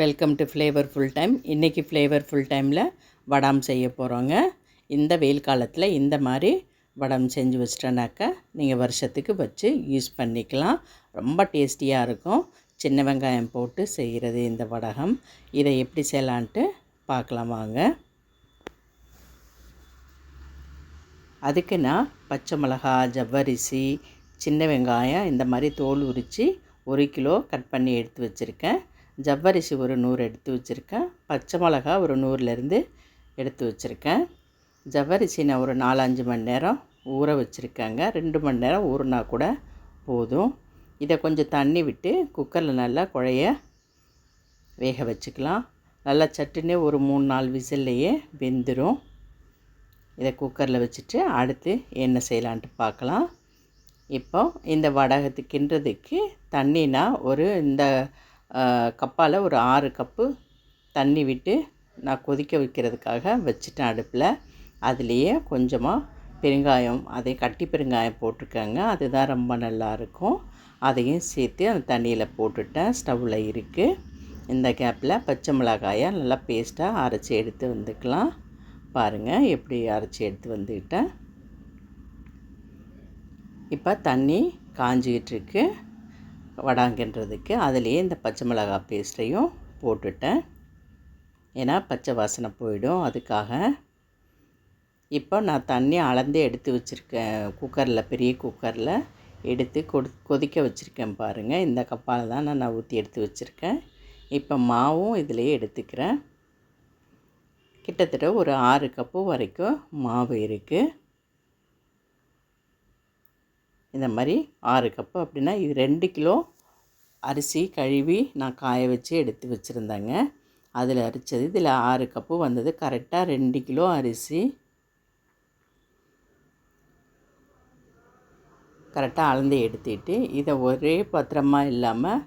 Welcome to flavour full time இன்றைக்கி flavour full டைமில் வடம் செய்ய போகிறோங்க இந்த வெயில் காலத்தில் இந்த மாதிரி வடம் செஞ்சு வச்சிட்டனாக்கா நீங்கள் வருஷத்துக்கு வச்சு யூஸ் பண்ணிக்கலாம். ரொம்ப டேஸ்டியாக இருக்கும். சின்ன வெங்காயம் போட்டு செய்கிறது இந்த வடகம். இதை எப்படி செய்யலான்ட்டு பார்க்கலாம் வாங்க. அதுக்கு நான் பச்சை மிளகா ஜவ்வரிசி சின்ன வெங்காயம் இந்த மாதிரி தோல் உரித்து ஒரு கிலோ கட் பண்ணி எடுத்து வச்சுருக்கேன். ஜவ்வரிசி ஒரு நூறு எடுத்து வச்சுருக்கேன். பச்சை மிளகா ஒரு நூறுலேருந்து எடுத்து வச்சுருக்கேன். ஜவ்வரிசி நான் ஒரு நாலஞ்சு மணி நேரம் ஊற வச்சுருக்கேங்க. ரெண்டு மணி நேரம் ஊறினா கூட போதும். இதை கொஞ்சம் தண்ணி விட்டு குக்கரில் நல்லா குழைய வேக வச்சுக்கலாம். நல்லா சட்டுன்னு ஒரு மூணு நாலு விசில்லையே வெந்துடும் இதை குக்கரில் வச்சுட்டு அடுத்து என்ன செய்யலான்ட்டு பார்க்கலாம். இப்போ இந்த வடகத்து கிண்டுறதுக்கு தண்ணினா ஒரு இந்த கப்பால் ஒரு ஆறு கப்பு தண்ணி விட்டு நான் கொதிக்க வைக்கிறதுக்காக வச்சுட்டேன் அடுப்பில். அதுலேயே கொஞ்சமாக பெருங்காயம் அதை கட்டி பெருங்காயம் போட்டிருக்கேங்க. அதுதான் ரொம்ப நல்லாயிருக்கும் அதையும் சேர்த்து அந்த தண்ணியில் போட்டுட்டேன். ஸ்டவ்வில் இருக்குது இந்த கேப்பில் பச்சை மிளகாயை நல்லா பேஸ்ட்டாக அரைச்சி எடுத்து வந்துக்கலாம். பாருங்கள் எப்படி அரைச்சி எடுத்து வந்துக்கிட்டேன். இப்போ தண்ணி காஞ்சிக்கிட்டு வடாங்கன்றதுக்கு அதுலேயே இந்த பச்சை மிளகா பேஸ்ட்டையும் போட்டுட்டேன். ஏன்னா பச்சை வாசனை போயிடும். அதுக்காக இப்போ நான் தண்ணி அளந்து எடுத்து வச்சுருக்கேன். குக்கரில் பெரிய குக்கரில் எடுத்து கொடு கொதிக்க வச்சுருக்கேன் பாருங்கள் இந்த கப்பால் தான் நான் ஊற்றி எடுத்து வச்சுருக்கேன். இப்போ மாவும் இதிலே எடுத்துக்கிறேன். கிட்டத்தட்ட ஒரு ஆறு கப்பு வரைக்கும் மாவு இருக்குது இந்த மாதிரி ஆறு கப்பு அப்படின்னா இது ரெண்டு கிலோ அரிசி கழுவி நான் காய வச்சு எடுத்து வச்சுருந்தேங்க. அதில் அரிச்சது இதில் ஆறு கப்பு வந்தது. கரெக்டாக ரெண்டு கிலோ அரிசி. கரெக்டாக அளந்து எடுத்துக்கிட்டு இதை ஒரே பாத்திரமாக இல்லாமல்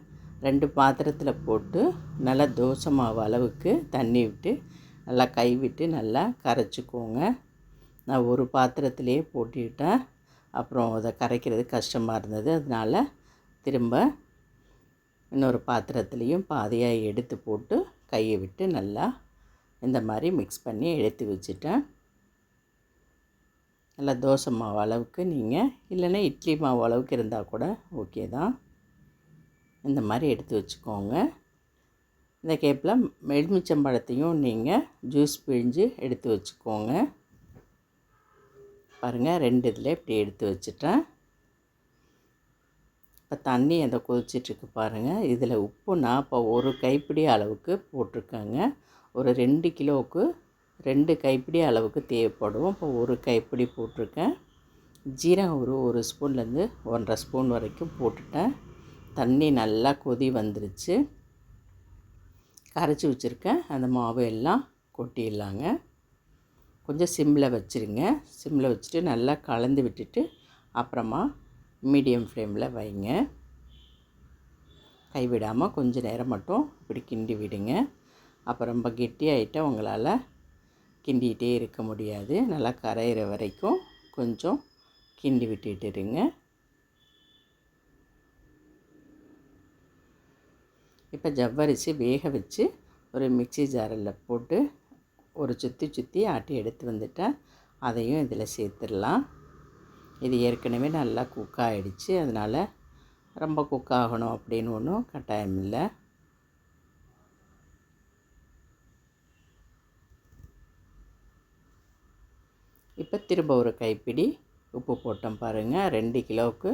ரெண்டு பாத்திரத்தில் போட்டு நல்லா தோசை மாவு அளவுக்கு தண்ணி விட்டு நல்லா கை விட்டு நல்லா கரைச்சிக்கோங்க. நான் ஒரு பாத்திரத்துலேயே போட்டுக்கிட்டேன் அப்புறம் அதை கரைக்கிறது கஷ்டமாக இருந்தது. அதனால் திரும்ப இன்னொரு பாத்திரத்துலேயும் பாதியாக எடுத்து போட்டு கையை விட்டு நல்லா இந்த மாதிரி மிக்ஸ் பண்ணி எடுத்து வச்சுட்டேன். நல்லா தோசை மாவு அளவுக்கு நீங்கள் இல்லைன்னா இட்லி மாவு அளவுக்கு இருந்தால் கூட ஓகே தான். இந்த மாதிரி எடுத்து வச்சுக்கோங்க. இந்த கேப்பில் எலுமிச்சம்பழத்தையும் நீங்கள் ஜூஸ் பிழிஞ்சு எடுத்து வச்சுக்கோங்க. பாருங்கள் ரெண்டு இதில் இப்படி எடுத்து வச்சுட்டேன். இப்போ தண்ணி அதை கொதிச்சிட்ருக்கு பாருங்கள் இதில் உப்பு நான் இப்போ ஒரு கைப்பிடி அளவுக்கு போட்டிருக்கேங்க. ஒரு ரெண்டு கிலோவுக்கு ரெண்டு கைப்பிடி அளவுக்கு தேவைப்படும் இப்போ ஒரு கைப்பிடி போட்டிருக்கேன். ஜீரகம் ஒரு ஒரு ஸ்பூன்லேருந்து ஒன்றரை ஸ்பூன் வரைக்கும் போட்டுட்டேன். தண்ணி நல்லா கொதி வந்துருச்சு. கரைச்சி வச்சுருக்கேன். அந்த மாவு எல்லாம் கொட்டிடலாங்க. கொஞ்சம் சிம்மில் வச்சுருங்க. சிம்மில் வச்சுட்டு நல்லா கலந்து விட்டுட்டு அப்புறமா மீடியம் ஃப்ளேமில் வைங்க. கைவிடாமல் கொஞ்சம் நேரம் மட்டும் இப்படி கிண்டி விடுங்க. அப்புறம் ரொம்ப கெட்டியாகிட்டால் உங்களால் கிண்டிகிட்டே இருக்க முடியாது. நல்லா கரையிற வரைக்கும் கொஞ்சம் கிண்டி விட்டுட்டு இருங்க. இப்போ ஜவ்வரிசி வேக வச்சு ஒரு மிக்சி ஜாரில் போட்டு ஒரு சுற்றி சுற்றி ஆட்டி எடுத்து வந்துட்டேன் அதையும் இதில் சேர்த்துடலாம். இது ஏற்கனவே நல்லா குக் ஆகிடுச்சு அதனால் ரொம்ப குக் ஆகணும் அப்படின்னு ஒன்றும் கட்டாயம் இல்லை. இப்போ திரும்ப ஒரு கைப்பிடி உப்பு போட்டோம் பாருங்கள் ரெண்டு கிலோவுக்கு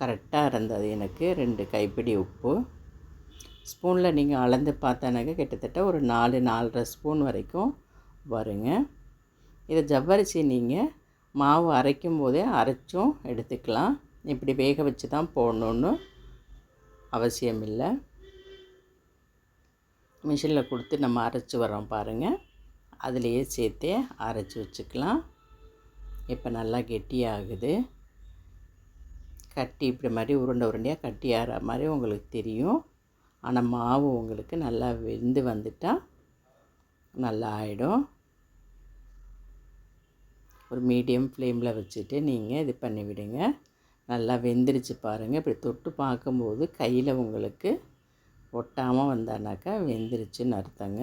கரெக்டாக இருந்தது எனக்கு. ரெண்டு கைப்பிடி உப்பு. ஸ்பூனில் நீங்கள் அளந்து பார்த்தானாக்க கிட்டத்தட்ட ஒரு நாலு நாலரை ஸ்பூன் வரைக்கும் பாருங்க. இதை ஜவ்வரிசி நீங்கள் மாவு அரைக்கும் போதே அரைச்சும் எடுத்துக்கலாம். இப்படி வேக வச்சு தான் போடணுன்னு அவசியம் இல்லை. மிஷினில் கொடுத்து நம்ம அரைச்சி வரோம் பாருங்கள் அதுலேயே சேர்த்தே அரைச்சி வச்சுக்கலாம். இப்போ நல்லா கெட்டியாகுது கட்டி இப்படி மாதிரி உருண்டை உருண்டையாக கட்டி ஆகிற மாதிரி உங்களுக்கு தெரியும். ஆனால் மாவு உங்களுக்கு நல்லா வெந்து வந்துட்டால் நல்லா ஆகிடும் ஒரு மீடியம் ஃப்ளேமில் வச்சுட்டு நீங்கள் இது பண்ணிவிடுங்க நல்லா வெந்துருச்சு பாருங்கள் இப்படி தொட்டு பார்க்கும்போது கையில் உங்களுக்கு ஒட்டாமல் வந்தானாக்கா வெந்துருச்சுன்னு அர்த்தங்க.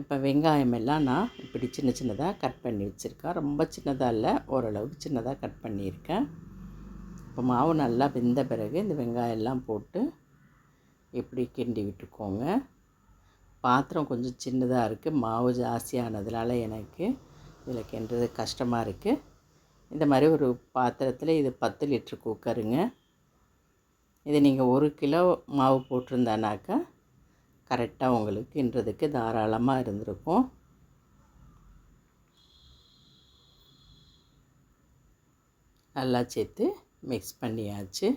இப்போ வெங்காயம் எல்லாம் நான் இப்படி சின்ன சின்னதாக கட் பண்ணி வச்சுருக்கேன். ரொம்ப சின்னதாக இல்லை ஓரளவுக்கு சின்னதாக கட் பண்ணியிருக்கேன். இப்போ மாவு நல்லா வெந்த பிறகு இந்த வெங்காயம் எல்லாம் போட்டு இப்படி கிண்டி விட்டுக்கோங்க. பாத்திரம் கொஞ்சம் சின்னதாக இருக்குது. மாவு ஜாஸ்தியானதுனால எனக்கு இதில் கிண்டுறது கஷ்டமாக இருக்குது இந்த மாதிரி ஒரு பாத்திரத்தில் இது பத்து லிட்ரு குக்கருங்க. இது நீங்கள் ஒரு கிலோ மாவு போட்டிருந்தானாக்கா கரெக்டாக உங்களுக்கு கிண்டுறதுக்கு தாராளமாக இருந்திருக்கும். நல்லா சேர்த்து மிக்ஸ் பண்ணியாச்சு.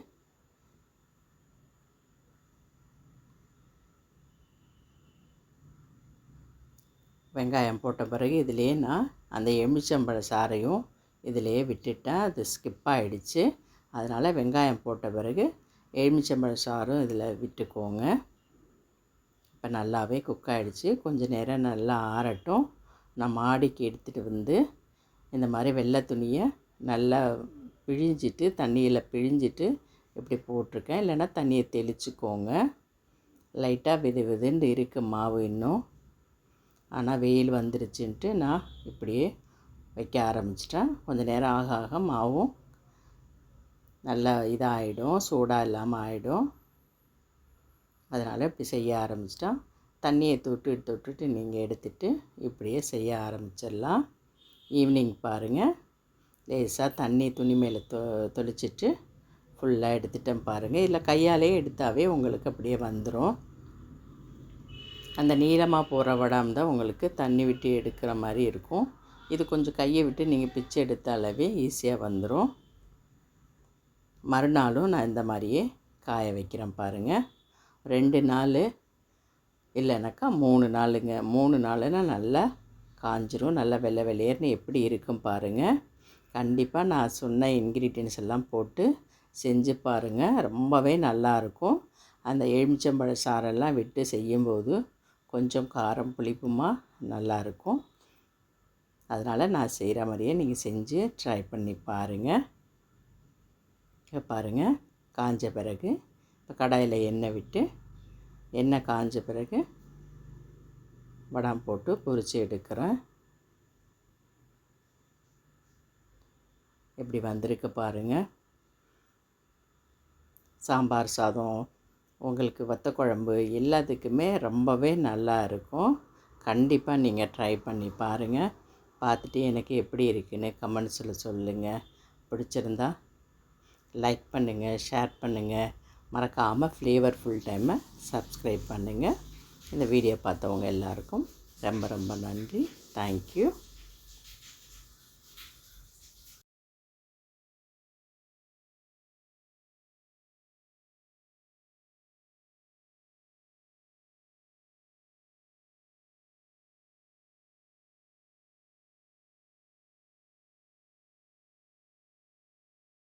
வெங்காயம் போட்ட பிறகு இதிலே நான் அந்த எலுமிச்சம்பழ சாறையும் இதிலேயே விட்டுட்டேன். அது ஸ்கிப் ஆகிடுச்சு அதனால் வெங்காயம் போட்ட பிறகு எலுமிச்சம்பழ சாறும் இதில் விட்டுக்கோங்க. இப்போ நல்லாவே குக் ஆகிடுச்சு கொஞ்சம் நேரம் நல்லா ஆறட்டும். நான் மாடிக்கு எடுத்துகிட்டு வந்து இந்த மாதிரி வெள்ளை துணியை நல்லா பிழிஞ்சிட்டு தண்ணியில் பிழிஞ்சிட்டு இப்படி போட்டிருக்கேன். இல்லைன்னா தண்ணியை தெளிச்சுக்கோங்க. லைட்டாக விது விதுன்னு இருக்குது மாவு இன்னும். ஆனால் வெயில் வந்துருச்சுன்ட்டு நான் இப்படியே வைக்க ஆரம்பிச்சிட்டேன். கொஞ்சம் நேரம் ஆக ஆக மாவும் நல்லா இதாகிடும் சூடாக இல்லாமல் ஆகிடும் அதனால் இப்படி செய்ய ஆரம்பிச்சிட்டேன். தண்ணியை தொட்டுட்டு தொட்டுட்டு நீங்கள் எடுத்துகிட்டு இப்படியே செய்ய ஆரம்பிச்சிடலாம். ஈவினிங் பாருங்கள் லேசாக தண்ணி துணி மேலே தொ தொளிச்சிட்டு ஃபுல்லாக எடுத்துட்டேன் பாருங்கள் இல்லை கையாலே எடுத்தாவே உங்களுக்கு அப்படியே வந்துடும் அந்த நீளமாக போகிற வடாம் தான் உங்களுக்கு தண்ணி விட்டு எடுக்கிற மாதிரி இருக்கும். இது கொஞ்சம் கையை விட்டு நீங்கள் பிச்சு எடுத்தாலவே ஈஸியாக வந்துடும் மறுநாளும் நான் இந்த மாதிரியே காய வைக்கிறேன் பாருங்கள் ரெண்டு நாள் இல்லைனாக்கா மூணு நாளுங்க. மூணு நாளுன்னா நல்லா காஞ்சிரும். நல்லா வெள்ளை வெள்ளையர்னு எப்படி இருக்கும் பாருங்கள் கண்டிப்பாக நான் சொன்ன இன்க்ரீடியன்ஸ் எல்லாம் போட்டு செஞ்சு பாருங்கள் ரொம்பவே நல்லாயிருக்கும் அந்த எலுமிச்சம்பழ சாரெல்லாம் விட்டு செய்யும்போது கொஞ்சம் காரம் புளிப்புமா நல்லாயிருக்கும். அதனால் நான் செய்கிற மாதிரியே நீங்கள் செஞ்சு ட்ரை பண்ணி பாருங்கள் பாருங்கள் காஞ்ச பிறகு இப்போ கடாயில் எண்ணெய் விட்டு எண்ணெய் காஞ்ச பிறகு வடம் போட்டு பொரித்து எடுக்கிறேன். எப்படி வந்திருக்கு பாருங்கள் சாம்பார் சாதம் உங்களுக்கு வத்த குழம்பு எல்லாத்துக்குமே ரொம்பவே நல்லா இருக்கும். கண்டிப்பாக நீங்கள் ட்ரை பண்ணி பாருங்கள் பார்த்துட்டு எனக்கு எப்படி இருக்குன்னு கமெண்ட்ஸில் சொல்லுங்கள் பிடிச்சிருந்தா லைக் பண்ணுங்கள் ஷேர் பண்ணுங்கள் மறக்காமல் ஃப்ளேவர் ஃபுல் டைமை சப்ஸ்கிரைப் பண்ணுங்கள் இந்த வீடியோ பார்த்தவங்க எல்லாருக்கும் ரொம்ப ரொம்ப நன்றி. தேங்க்யூ